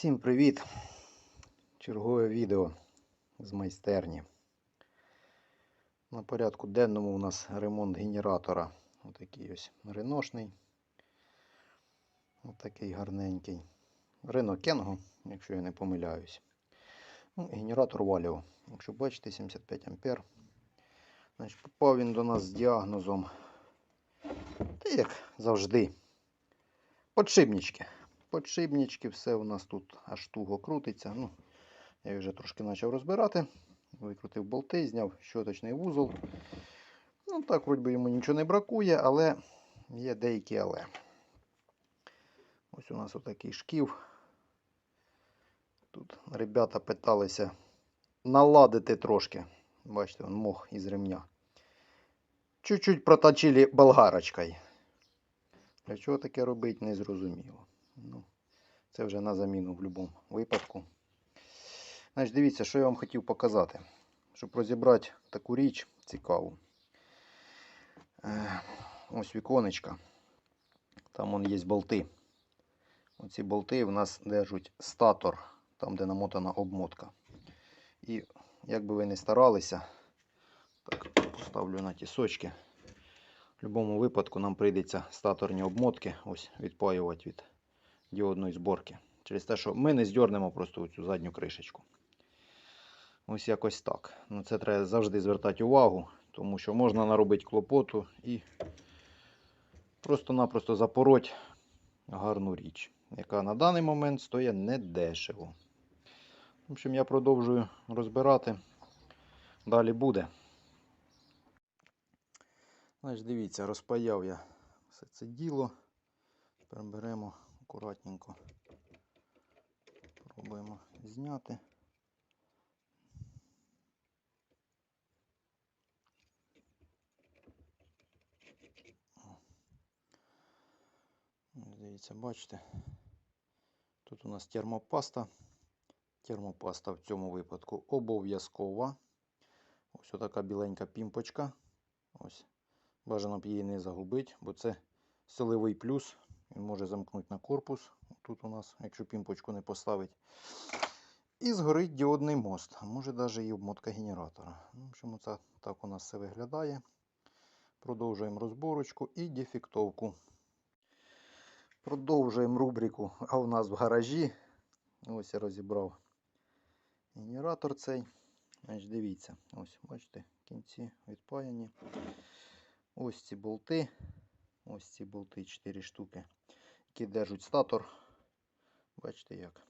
Всім привіт! Чергове відео з майстерні. На порядку денному у нас ремонт генератора. Отакий ось реношний. Отакий гарненький. Рено Кенго, якщо я не помиляюсь. Ну, генератор Валіо. Якщо бачите, 75 ампер. Значить, попав він до нас з діагнозом. Та як завжди. Подшипнички подшипнички, все у нас тут аж туго крутиться. Ну, Я вже трошки почав розбирати. Викрутив болти, зняв щоточний вузол. Ну так, вроді йому нічого не бракує, але є деякі але. Ось у нас отакий шків. Тут ребята питалися наладити трошки. Бачите, он мох із ремня. Чуть-чуть проточили болгарочкою. Для чого таке робити, не зрозуміло. Ну, це вже на заміну в будь-якому випадку. Значить, дивіться, що я вам хотів показати. Щоб розібрати таку річ цікаву. Е, Ось віконечка. Там вон є болти. Оці болти в нас держать статор, там де намотана обмотка. І як би ви не старалися, так, поставлю на тісочки. В будь-якому випадку нам прийдеться статорні обмотки ось відпаювати від діодної зборки. Через те, що ми не здернемо просто цю задню кришечку. Ось якось так. Ну, Це треба завжди звертати увагу, тому що можна наробити клопоту і просто-напросто запороть гарну річ, яка на даний момент стоїть недешево. В общем, я продовжую розбирати. Далі буде. Значить, дивіться, розпаяв я все це діло. Тепер беремо акуратненько. Пробуємо зняти. Дивіться, бачите, тут у нас термопаста. Термопаста в цьому випадку обов'язкова. Ось така біленька пімпочка. Ось. Бажано б її не загубити, бо це силовий плюс. Він може замкнути на корпус. Тут у нас, якщо пімпочку не поставить. І згорить діодний мост. Може навіть і обмотка генератора. Ну, В общем, це так у нас все виглядає. Продовжуємо розборочку і дефектовку. Продовжуємо рубрику. А у нас в гаражі. Ось я розібрав генератор цей. Значить, Дивіться, ось, бачите, кінці відпаяні. Ось ці болти. Ось ці болти 4 штуки, які держать статор. Бачите як.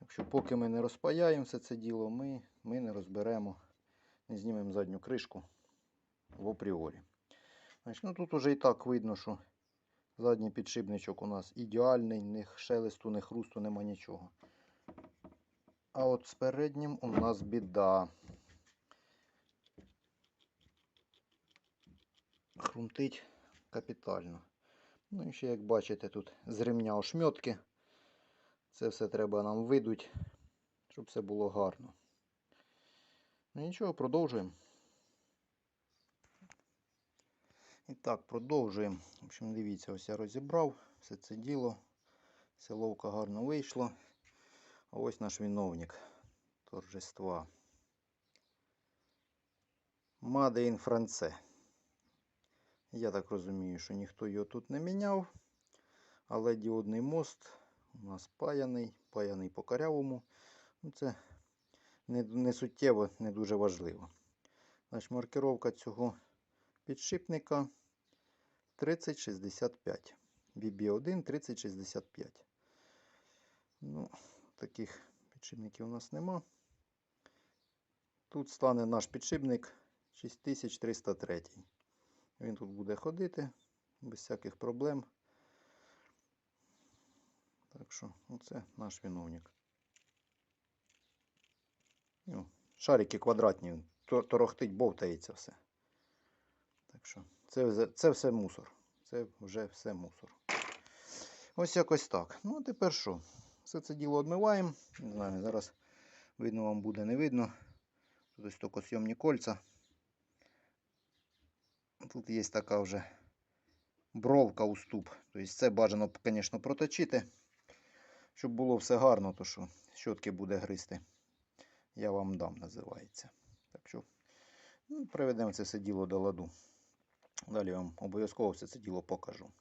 Якщо поки ми не розпаяємо все це діло, ми, ми не розберемо, не знімемо задню кришку в апріорі. Значить, ну Тут вже і так видно, що задній підшипничок у нас ідеальний, ні шелесту, ні хрусту, нема нічого. А от з переднім у нас біда. Хрумтить капітально. Ну і ще, як бачите, тут з ремня ошмьотки. Це все треба нам видуть, щоб все було гарно. Ну нічого, продовжуємо. І так, продовжуємо. В общем, дивіться, ось я розібрав все це діло. Силовка гарно вийшло. А ось наш виновник торжества. Made in France. Я так розумію, що ніхто його тут не міняв. Але діодний мост у нас паяний, паяний по карявому. Ну, Це не, не суттєво, не дуже важливо. Значить, маркировка цього підшипника 3065. BB1 3065. Ну, таких підшипників у нас нема. Тут стане наш підшипник 6303. Він тут буде ходити без всяких проблем. Так що, оце наш виновник. Ну, шарики квадратні, торохтить, бовтається все. Так що, це, це все мусор. Це вже все мусор. Ось якось так. Ну, а тепер що? Все це діло відмиваємо. Не знаю, зараз видно вам буде, не видно. Тут ось токосйомні кольця. Тут є така вже бровка уступ. Тобто це бажано, звісно, проточити. Щоб було все гарно, то що щотки буде гризти. Я вам дам, називається. Так що ну, приведемо це все діло до ладу. Далі вам обов'язково все це діло покажу.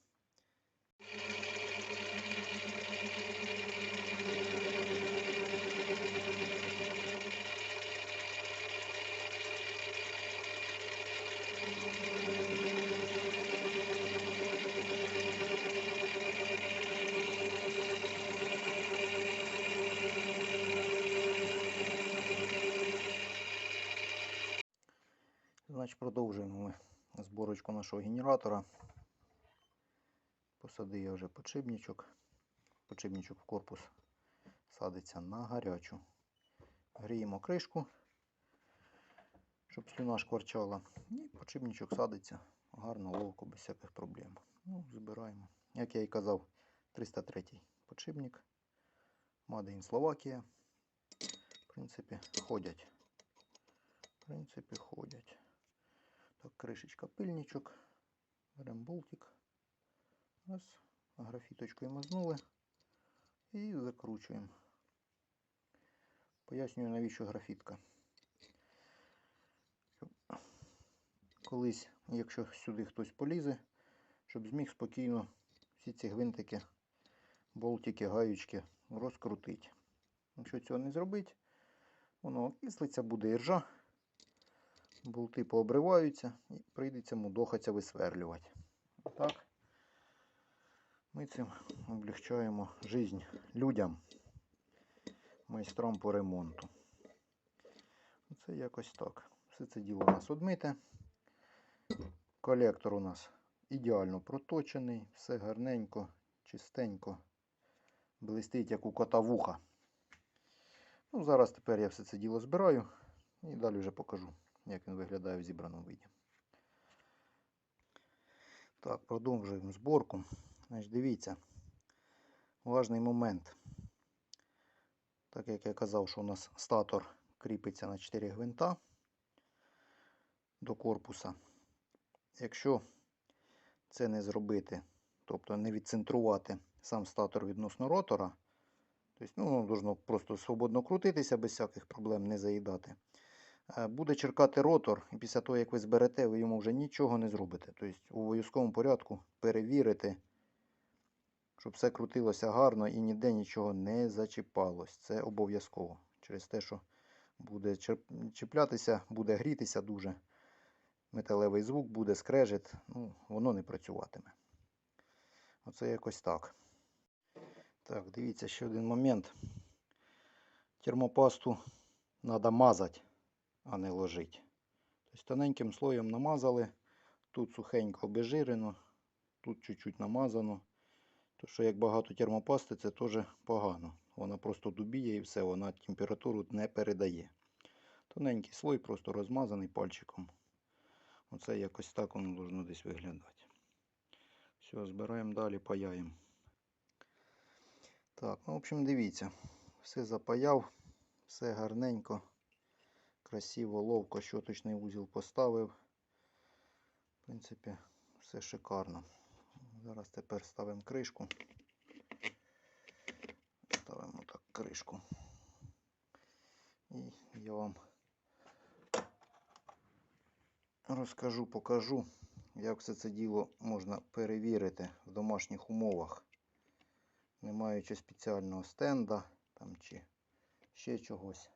Значить, продовжуємо ми зборочку нашого генератора. Посадив я вже подшипничок. Подшипничок в корпус садиться на гарячу. Гріємо кришку, щоб слюна шкварчала. І подшипничок садиться гарно, ловко, без всяких проблем. Ну, збираємо. Як я і казав, 303 подшипник. In Словакія. В принципі, ходять. В принципі, ходять. Так, кришечка пильничок. Беремо болтик. Раз. Графіточкою мазнули. І закручуємо. Пояснюю, навіщо графітка. Колись, якщо сюди хтось полізе, щоб зміг спокійно всі ці гвинтики, болтики, гаючки розкрутити. Якщо цього не зробити, воно окислиться, буде іржа болти пообриваються і прийдеться мудохатися висверлювати. Так, ми цим облегчаємо життя людям, майстрам по ремонту. Це якось так. Все це діло у нас одмите. Колектор у нас ідеально проточений, все гарненько, чистенько, блистить, як у кота вуха. Ну, зараз тепер я все це діло збираю і далі вже покажу як він виглядає в зібраному виді. Так, продовжуємо зборку. Значить, Дивіться, важний момент. Так як я казав, що у нас статор кріпиться на 4 гвинта до корпуса. Якщо це не зробити, тобто не відцентрувати сам статор відносно ротора, тобто, ну, воно должно просто свободно крутитися без всяких проблем, не заїдати. Е, буде черкати ротор, і після того, як ви зберете, ви йому вже нічого не зробите. Тобто у обов'язковому порядку перевірити, щоб все крутилося гарно і ніде нічого не зачіпалось. Це обов'язково. Через те, що буде чіплятися, буде грітися дуже. Металевий звук буде скрежет, ну, воно не працюватиме. Оце якось так. Так, дивіться ще один момент. Термопасту треба мазати а не ложить. Тобто тоненьким слоєм намазали. Тут сухенько обезжирено, тут чуть-чуть намазано. То що як багато термопасти, це теж погано. Вона просто дубіє і все, вона температуру не передає. Тоненький слой, просто розмазаний пальчиком. Оце якось так воно должно десь виглядати. Все, збираємо далі, паяємо. Так, ну, в общем, дивіться, все запаяв, все гарненько. Красиво, ловко, щоточний вузол поставив. В принципі, все шикарно. Зараз тепер ставимо кришку. Ставимо так кришку. І я вам розкажу, покажу, як все це діло можна перевірити в домашніх умовах, не маючи спеціального стенда там чи ще чогось.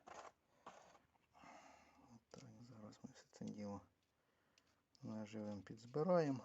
Це діло наживим підзбираємо.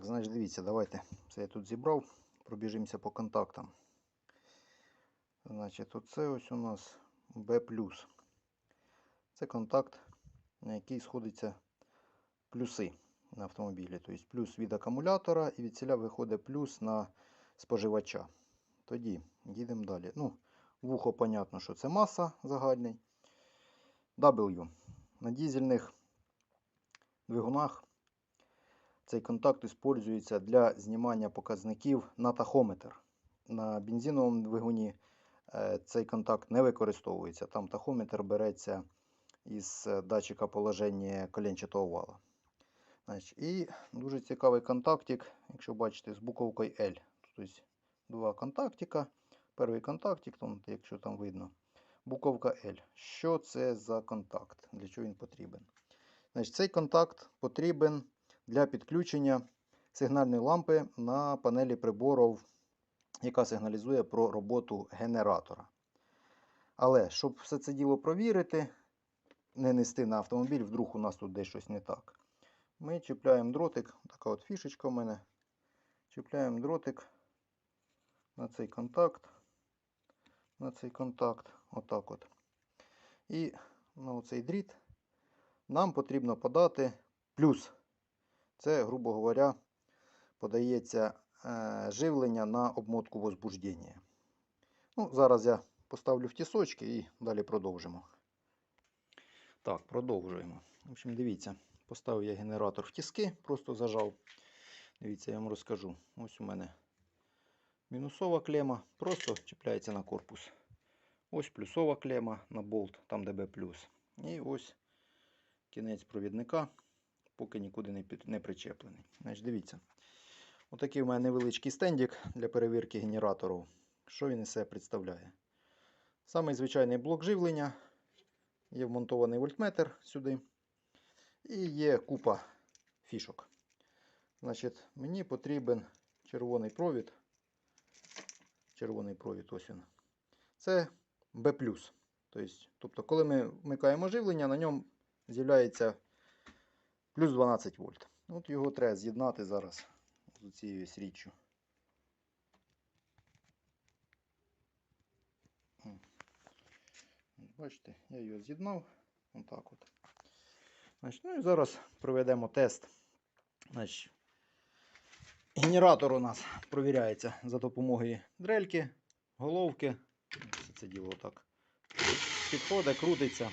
Так, значить, дивіться, давайте. Це я тут зібрав. Пробіжимося по контактам. Значить, оце ось у нас B. Це контакт, на який сходяться плюси на автомобілі. Тобто плюс від акумулятора і від ціля виходить плюс на споживача. Тоді їдемо далі. Ну, вухо, понятно, що це маса загальний. W. На дізельних двигунах цей контакт використовується для знімання показників на тахометр. На бензиновому двигуні е, цей контакт не використовується. Там тахометр береться із е, датчика положення коленчатого вала. І дуже цікавий контактик, якщо бачите, з буковкою L. Тобто два контактика. Перший контактик, якщо там видно, буковка L. Що це за контакт? Для чого він потрібен? Цей контакт потрібен для підключення сигнальної лампи на панелі приборів, яка сигналізує про роботу генератора. Але щоб все це діло провірити, не нести на автомобіль, вдруг у нас тут десь щось не так. Ми чіпляємо дротик, така от фішечка в мене. Чіпляємо дротик на цей контакт, на цей контакт, отак от. І на цей дріт нам потрібно подати плюс. Це, грубо говоря, подається е, живлення на обмотку возбуждення. Ну, зараз я поставлю в тісочки і далі продовжимо. Так, продовжуємо. В общем, дивіться, поставив я генератор в тіски, просто зажав. Дивіться, я вам розкажу. Ось у мене мінусова клема, просто чіпляється на корпус. Ось плюсова клема на болт, там де B+. І ось кінець провідника, поки нікуди не, під, не причеплений. Значить, дивіться. Отакий у мене невеличкий стендик для перевірки генераторів. Що він із себе представляє? Самий звичайний блок живлення. Є вмонтований вольтметр сюди. І є купа фішок. Значить, мені потрібен червоний провід. Червоний провід, ось він. Це B. Тобто, коли ми вмикаємо живлення, на ньому з'являється плюс 12 вольт. От його треба з'єднати зараз з цією річчю. Бачите, я його з'єднав. Отак от. Значить, ну і зараз проведемо тест. Значить, генератор у нас провіряється за допомогою дрельки, головки. Все це діло так підходить, крутиться.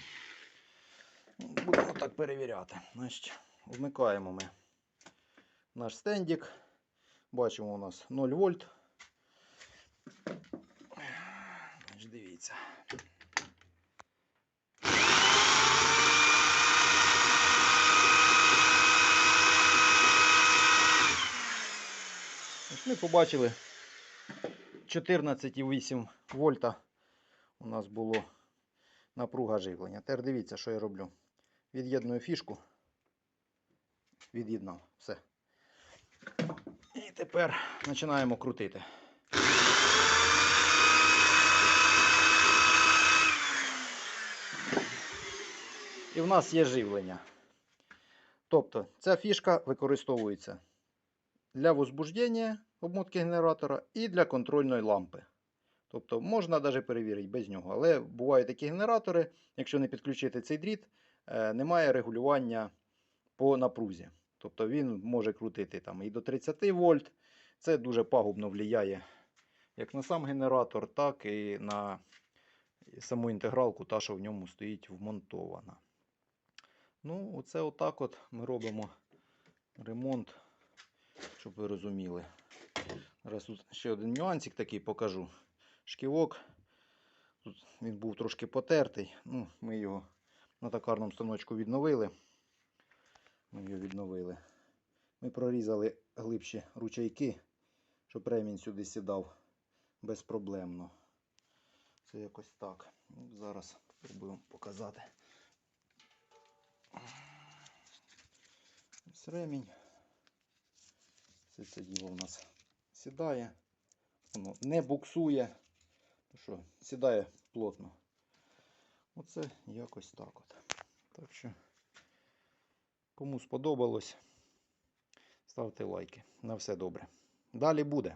Будемо так перевіряти. Значить, вмикаємо ми наш стендик. Бачимо у нас 0 вольт. Дивіться. Ми побачили 14,8 вольта у нас було напруга живлення. Тепер дивіться, що я роблю. Від'єдную фішку. Від'єднав. Все. І тепер починаємо крутити. І в нас є живлення. Тобто ця фішка використовується для возбуждення обмотки генератора і для контрольної лампи. Тобто можна навіть перевірити без нього. Але бувають такі генератори, якщо не підключити цей дріт, е, немає регулювання по напрузі. Тобто він може крутити там і до 30 вольт. Це дуже пагубно впливає як на сам генератор, так і на саму інтегралку, та, що в ньому стоїть вмонтована. Ну, оце отак от ми робимо ремонт, щоб ви розуміли. Зараз тут ще один нюансик такий покажу. Шківок. Тут він був трошки потертий. Ну, Ми його на токарному станочку відновили. Ми його відновили. Ми прорізали глибші ручейки, щоб ремінь сюди сідав безпроблемно. Це якось так. Ну, Зараз спробуємо показати. Ось ремінь. Все це діло у нас сідає. Воно не буксує. Тому що сідає плотно. Оце якось так от. Так що, кому сподобалось, ставте лайки. На все добре. Далі буде.